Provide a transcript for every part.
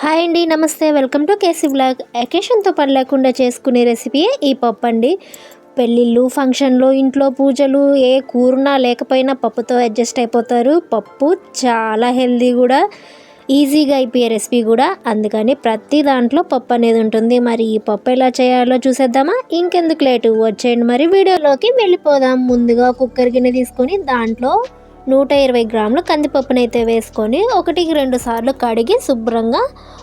Hi అండి నమస్తే. Welcome to KC vlog. అకేషన్తో పని లేకుండా చేసుకునే రెసిపీయే ఈ పప్పు అండి పెళ్ళిళ్ళు ఫంక్షన్లు ఇంట్లో పూజలు ఏ కూరనా లేకపోయినా పప్పుతో అడ్జస్ట్ అయిపోతారు. పప్పు చాలా హెల్దీ కూడా ఈజీగా అయిపోయే రెసిపీ కూడా. అందుకని ప్రతి దాంట్లో పప్పు అనేది ఉంటుంది. మరి ఈ పప్పు ఎలా చేయాలో చూసేద్దామా? ఇంకెందుకు లేటు. వచ్చేయండి మరి వీడియోలోకి. వెళ్ళిపోదాం. ముందుగా కుక్కర్ గిన్నె తీసుకొని దాంట్లో నూట ఇరవై గ్రాములు కందిపప్పునైతే వేసుకొని ఒకటికి రెండు సార్లు కడిగి శుభ్రంగా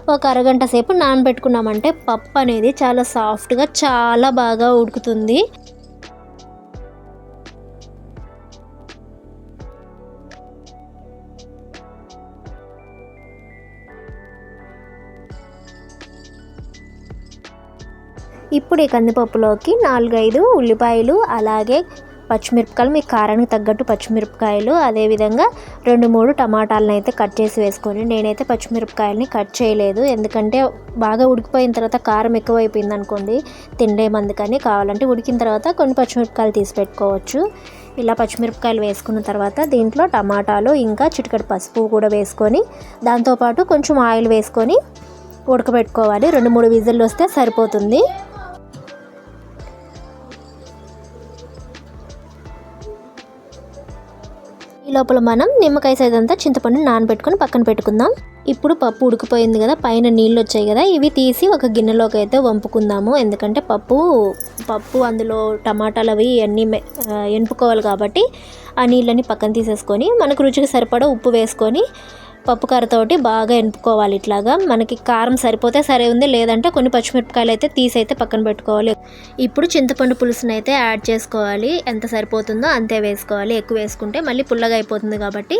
ఒక అరగంట సేపు నానబెట్టుకున్నామంటే పప్పు అనేది చాలా సాఫ్ట్గా చాలా బాగా ఉడుకుతుంది. ఇప్పుడు ఈ కందిపప్పులోకి నాలుగైదు ఉల్లిపాయలు అలాగే పచ్చిమిరపకాయలు మీ కారానికి తగ్గట్టు పచ్చిమిరపకాయలు అదేవిధంగా రెండు మూడు టమాటాలను అయితే కట్ చేసి వేసుకొని నేనైతే పచ్చిమిరపకాయలని కట్ చేయలేదు. ఎందుకంటే బాగా ఉడికిపోయిన తర్వాత కారం ఎక్కువైపోయింది అనుకోండి తిండేమందుకని కావాలంటే ఉడికిన తర్వాత కొన్ని పచ్చిమిరపకాయలు తీసి పెట్టుకోవచ్చు. ఇలా పచ్చిమిరపకాయలు వేసుకున్న తర్వాత దీంట్లో టమాటాలు ఇంకా చిటికటి పసుపు కూడా వేసుకొని దాంతోపాటు కొంచెం ఆయిల్ వేసుకొని ఉడకబెట్టుకోవాలి. రెండు మూడు విజిల్లు వస్తే సరిపోతుంది. ఈ లోపల మనం నిమ్మకాయ సైజ్ అంతా చింతపండు నానబెట్టుకొని పక్కన పెట్టుకుందాం. ఇప్పుడు పప్పు ఉడికిపోయింది కదా పైన నీళ్ళు వచ్చాయి కదా ఇవి తీసి ఒక గిన్నెలోకి అయితే వంపుకుందాము. ఎందుకంటే పప్పు పప్పు అందులో టమాటాలు అవి అన్నీ ఎంపుకోవాలి కాబట్టి ఆ నీళ్ళని పక్కన తీసేసుకొని మనకు రుచికి సరిపడా ఉప్పు వేసుకొని పప్పు కారతోటి బాగా ఎనుపుకోవాలి ఇట్లాగా. మనకి కారం సరిపోతే సరే ఉంది లేదంటే కొన్ని పచ్చిమిరపకాయలు అయితే తీసి అయితే పక్కన పెట్టుకోవాలి. ఇప్పుడు చింతపండు పులుసుని అయితే యాడ్ చేసుకోవాలి. ఎంత సరిపోతుందో అంతే వేసుకోవాలి. ఎక్కువ వేసుకుంటే మళ్ళీ పుల్లగా అయిపోతుంది కాబట్టి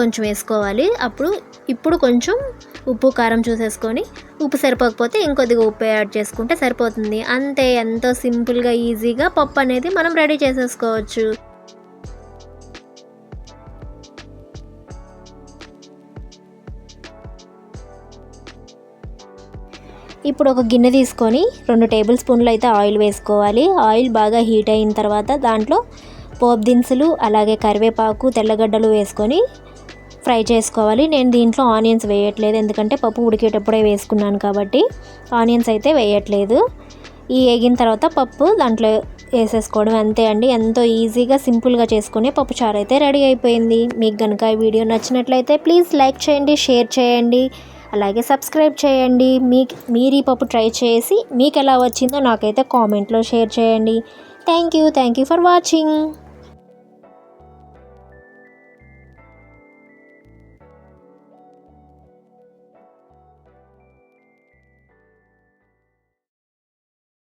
కొంచెం వేసుకోవాలి. అప్పుడు ఇప్పుడు కొంచెం ఉప్పు కారం చూసేసుకొని ఉప్పు సరిపోకపోతే ఇంకొద్దిగా ఉప్పు యాడ్ చేసుకుంటే సరిపోతుంది. అంతే ఎంతో సింపుల్గా ఈజీగా పప్పు అనేది మనం రెడీ చేసేసుకోవచ్చు. ఇప్పుడు ఒక గిన్నె తీసుకొని రెండు టేబుల్ స్పూన్లు అయితే ఆయిల్ వేసుకోవాలి. ఆయిల్ బాగా హీట్ అయిన తర్వాత దాంట్లో పోపు దినుసులు అలాగే కరివేపాకు తెల్లగడ్డలు వేసుకొని ఫ్రై చేసుకోవాలి. నేను దీంట్లో ఆనియన్స్ వేయట్లేదు ఎందుకంటే పప్పు ఉడికేటప్పుడే వేసుకున్నాను కాబట్టి ఆనియన్స్ అయితే వేయట్లేదు. ఈ వేగిన తర్వాత పప్పు దాంట్లో వేసేసుకోవడం అంతే అండి. ఎంతో ఈజీగా సింపుల్గా చేసుకునే పప్పు చారు అయితే రెడీ అయిపోయింది. మీకు కనుక ఈ వీడియో నచ్చినట్లయితే ప్లీజ్ లైక్ చేయండి షేర్ చేయండి. అలాగే సబ్స్క్రైబ్ చేయండి. మీకు మీరు ఈ పప్పు ట్రై చేసి మీకు ఎలా వచ్చిందో నాకైతే కామెంట్లో షేర్ చేయండి. Thank you thank you for watching.